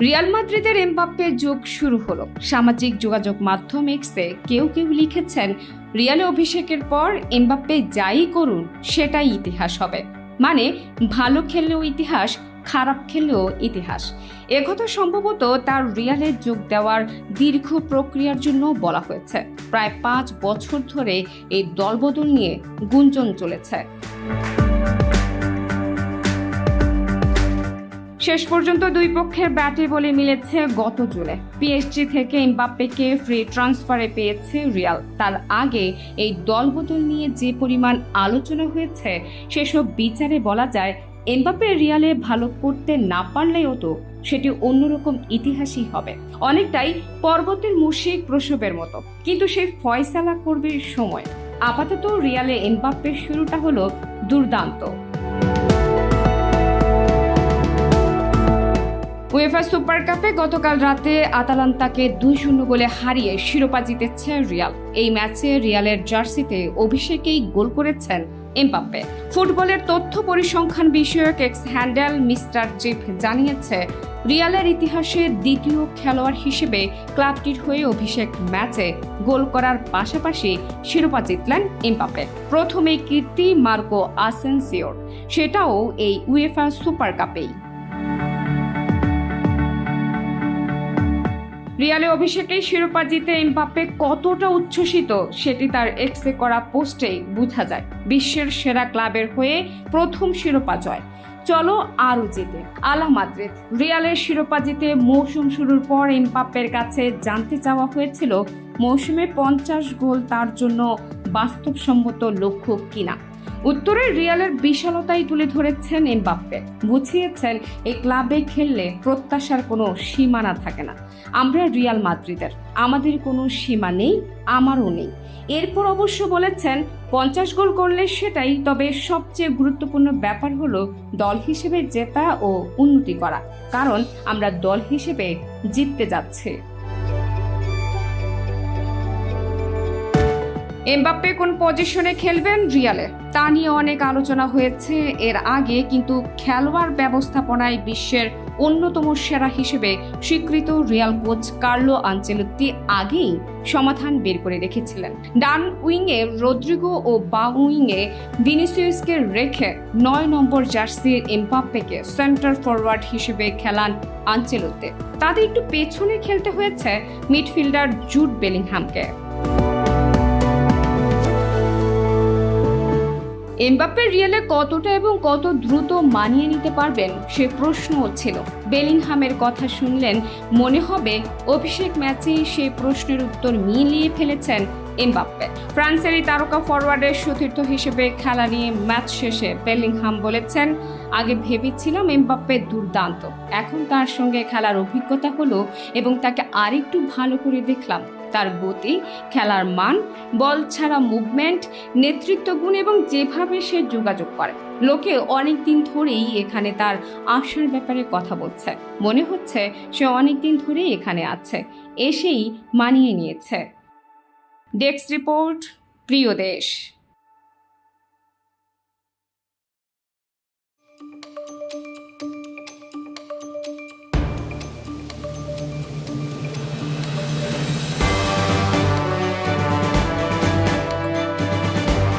Real মাদ্রিদের Mbappe যোগ শুরু হলো। সামাজিক যোগাযোগ মাধ্যম এক্সে কেউ কেউ লিখেছেন, রিয়ালে অভিষেকের পর এমবাপ্পে যাই করুন, সেটাই ইতিহাস হবে। মানে ভালো খেললেও ইতিহাস, খারাপ খেললেও ইতিহাস। একথা সম্ভবত তার রিয়ালে যোগ দেওয়ার দীর্ঘ প্রক্রিয়ার জন্য বলা হয়েছে। প্রায় পাঁচ বছর ধরে এই দলবদল নিয়ে গুঞ্জন চলেছে। শেষ পর্যন্ত দুই পক্ষের ব্যাটে বলে মিলেছে গত জুলে পিএসজি থেকে এমবাপ্পেকে ফ্রি ট্রান্সফারে পেয়েছে রিয়াল। তার আগে এই দলবদল নিয়ে যে পরিমাণ আলোচনা হয়েছে, সেসব বিচারে বলা যায় এমবাপ্পে রিয়ালে ভালো করতে না পারলেও তো সেটি অন্যরকম ইতিহাসই হবে। অনেকটাই পর্বতের মুশিক প্রসবের মতো। কিন্তু সেই ফয়সালা করবে সময়। আপাতত রিয়ালে এমবাপ্পের শুরুটা হলো দুর্দান্ত। উয়েফা সুপার কাপে গতকাল রাতে আতালান্তাকে দুই শূন্য গোলে হারিয়ে শিরোপা জিতেছে রিয়াল। এই ম্যাচে রিয়ালের জার্সিতে অভিষেকেই গোল করেছেন এমবাপ্পে। ফুটবলের তথ্য পরিসংখ্যান বিষয়ক এক্স হ্যান্ডেল মিস্টার চিফ জানিয়েছে, রিয়ালের ইতিহাসে দ্বিতীয় খেলোয়াড় হিসেবে ক্লাবটির হয়ে অভিষেক ম্যাচে গোল করার পাশাপাশি শিরোপা জিতলেন এমবাপ্পে। প্রথমে কীর্তি, মার্কো আসেন্সিওর। সেটাও এই উয়েফা সুপার কাপেই রিয়ালে অভিষেকেই শিরোপা জিতে এমবাপ্পে কতটা উচ্ছ্বসিত সেটি তার এক্সে করা পোস্টেই বোঝা যায়। বিশ্বের সেরা ক্লাবের হয়ে প্রথম শিরোপা জয়। চলো আরও জিতে। আলা মাদ্রিদ। রিয়ালের শিরোপা জিতে মৌসুম শুরুর পর এমবাপ্পের কাছে জানতে চাওয়া হয়েছিল মৌসুমে পঞ্চাশ গোল তার জন্য বাস্তবসম্মত লক্ষ্য কিনা। উত্তরের রিয়ালের বিশালতাই তুলে ধরেছেন এমবাপ্পে। বুঝিয়েছেন এই ক্লাবে খেললে প্রত্যাশার কোনো সীমানা থাকে না। আমরা রিয়াল মাদ্রিদের। আমাদের কোনো সীমা নেই, আমারও নেই। এরপর অবশ্য বলেছেন, পঞ্চাশ গোল করলে সেটাই, তবে সবচেয়ে গুরুত্বপূর্ণ ব্যাপার হলো দল হিসেবে জেতা ও উন্নতি করা। কারণ আমরা দল হিসেবে জিততে যাচ্ছি। এমবাপ্পে কোন পজিশনে খেলবেন রিয়ালে? তা নিয়ে অনেক আলোচনা হয়েছে এর আগে, কিন্তু খেলোয়াড় ব্যবস্থাপনায় বিশ্বের অন্যতম সেরা হিসেবে স্বীকৃত রিয়াল কোচ কার্লো আঞ্চেলত্তি আগেই সমাধান বের করে রেখেছিলেন। ডান উইংয়ে রদ্রিগো ও বা উইংয়ে ভিনিসিয়াসকে রেখে নয় নম্বর জার্সির এমবাপ্পেকে সেন্টার ফরওয়ার্ড হিসেবে খেলান আঞ্চেলত্তে তাদের একটু পেছনে খেলতে হয়েছে মিডফিল্ডার জুট বেলিংহামকে। এমবাপ্পে রিয়ালে কতটা এবং কত দ্রুত মানিয়ে নিতে পারবেন সে প্রশ্ন ছিল। বেলিংহামের কথা শুনলেন, মনে হবে অভিষেক ম্যাচেই সে প্রশ্নের উত্তর মিলিয়ে ফেলেছেন এমবাপ্পে। ফ্রান্সের এই তারকা ফরওয়ার্ডের সতীর্থ হিসেবে খেলা নিয়ে ম্যাচ শেষে বেলিংহাম বলেছেন, আগে ভেবেছিলাম এমবাপ্পে দুর্দান্ত। এখন তার সঙ্গে খেলার অভিজ্ঞতা হলো এবং তাকে আরেকটু ভালো করে দেখলাম। তার গতি, খেলার মান, বল ছাড়া মুভমেন্ট নেতৃত্ব গুণ এবং যেভাবে সে যোগাযোগ করে। লোকে অনেক দিন ধরেই এখানে তার আসার ব্যাপারে কথা বলছে। মনে হচ্ছে সে অনেক দিন ধরেই এখানে আছে। এসেই মানিয়ে নিয়েছে। ডেস্ক রিপোর্ট প্রিয় দেশ।